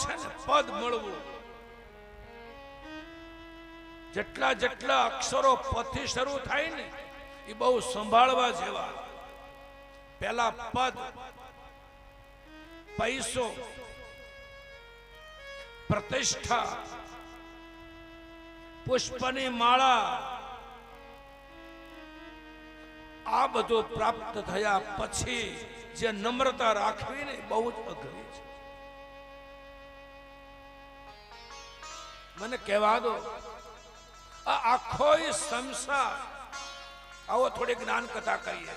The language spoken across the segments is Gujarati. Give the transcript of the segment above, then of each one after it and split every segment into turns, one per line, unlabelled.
છે ને પદ મળવું. જેટલા જેટલા અક્ષરો પથી શરૂ થાય ને એ બહુ સંભાળવા જેવા. પેલા પદ, પૈસો, પ્રતિષ્ઠા, પુષ્પની માળા, આ બધું પ્રાપ્ત થયા પછી જે નમ્રતા રાખવી ને બહુ જ અઘરી છે. મને કહેવા દો, આ આખો સંસાર, આવો થોડી જ્ઞાન કથા કરીએ.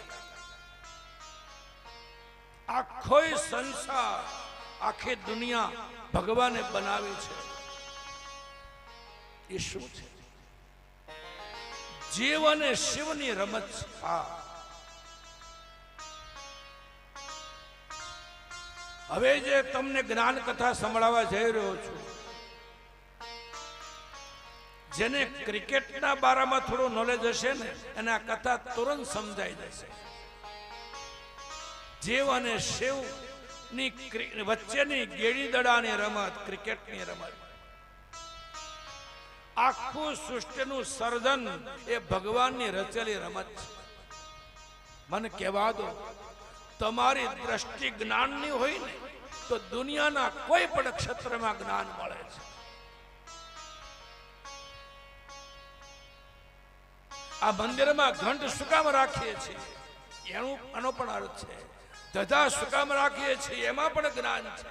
આખો સંસાર, આખી દુનિયા ભગવાને બનાવી છે. એ શું છે? જીવ અને શિવની રમત હા. હવે જે તમને જ્ઞાન કથા સંભળાવવા જઈ રહ્યો છું જેને ક્રિકેટના બારામાં થોડું નોલેજ હશે ને, એને આ કથા તુરંત સમજાઈ જશે. જેવ અને શિવની વચ્ચેની ગેડી દડાની રમત, ક્રિકેટની રમત. આખું સૃષ્ટિનું સર્જન એ ભગવાનની રચેલી રમત છે. મને કહેવા દો, તમારી દ્રષ્ટિ જ્ઞાનની હોય ને, તો દુનિયાના કોઈ પણ ક્ષેત્રમાં જ્ઞાન મળે છે. આ મંદિરમાં ઘંટ શું કામ રાખીએ છીએ. એનું આનો પણ અર્થ છે. ધજા સુકામ રાખીએ છીએ, એમાં પણ જ્ઞાન છે.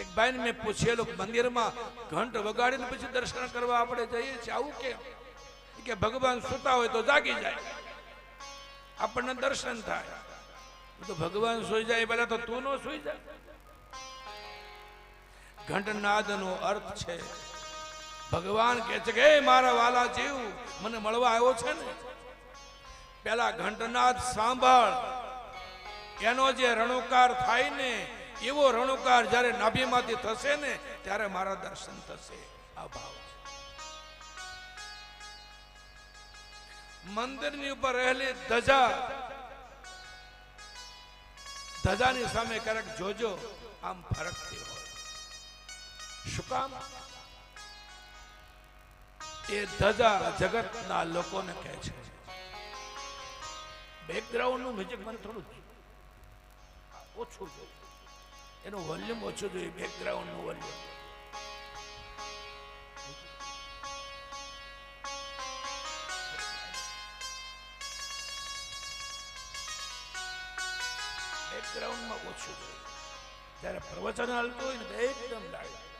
એક ભાઈને મેં પૂછેલું મંદિરમાં ઘંટ વગાડીને પછી દર્શન કરવા આપણે જઈએ છીએ? આવું કેમ? કે ભગવાન સુતા હોય તો જાગી જાય. આપણને દર્શન થાય. તો ભગવાન સુઈ જાય પહેલા તો તું નો સુઈ જાય ઘંટનાદનો અર્થ છે ભગવાન કે છે કે મારા વાલા જીવ, મને મળવા આવ્યો છે ને? પેલા ઘંટનાદ સાંભળ. એનો જે રણુકાર થાય ને, એવો રણુકાર જ્યારે નાભીમાંથી થશે ને, ત્યારે મારા દર્શન થશે. આ ભાવ મંદિરની ઉપર રહેલી ધજા, ધજાની સામે ક્યારેક જોજો, આમ ફરકતી હોય. શું કામ? એ ધજા જગતના લોકોને કહે છે. બેકગ્રાઉન્ડનું મ્યુઝિક મને થોડું ઓછું જોઈએ એનું વોલ્યુમ ઓછું જોઈએ બેકગ્રાઉન્ડનું વોલ્યુમ બેકગ્રાઉન્ડમાં ઓછું જોઈએ. જ્યારે પ્રવચન હાલતું હોય ને એકદમ લાગે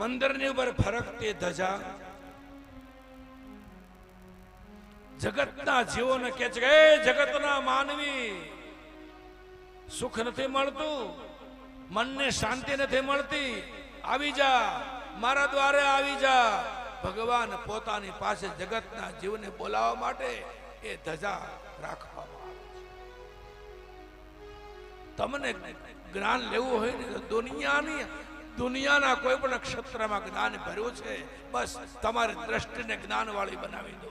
મંદિરની ઉપર ફરકતી ધજા. જગતના જીવોને કે છે કે જગતના માનવી, સુખ નથી મળતું, મનને શાંતિ નથી મળતી. આવી જા, મારા દ્વારે આવી જા. ભગવાન પોતાની પાસે જગતના જીવને બોલાવવા માટે એ ધજા રાખવામાં આવે છે. તમને જ્ઞાન લેવું હોય ને તો દુનિયાની દુનિયાના કોઈ પણ ક્ષેત્રમાં જ્ઞાન ભર્યું છે બસ તમારી દ્રષ્ટિને જ્ઞાન વાળી બનાવી દો.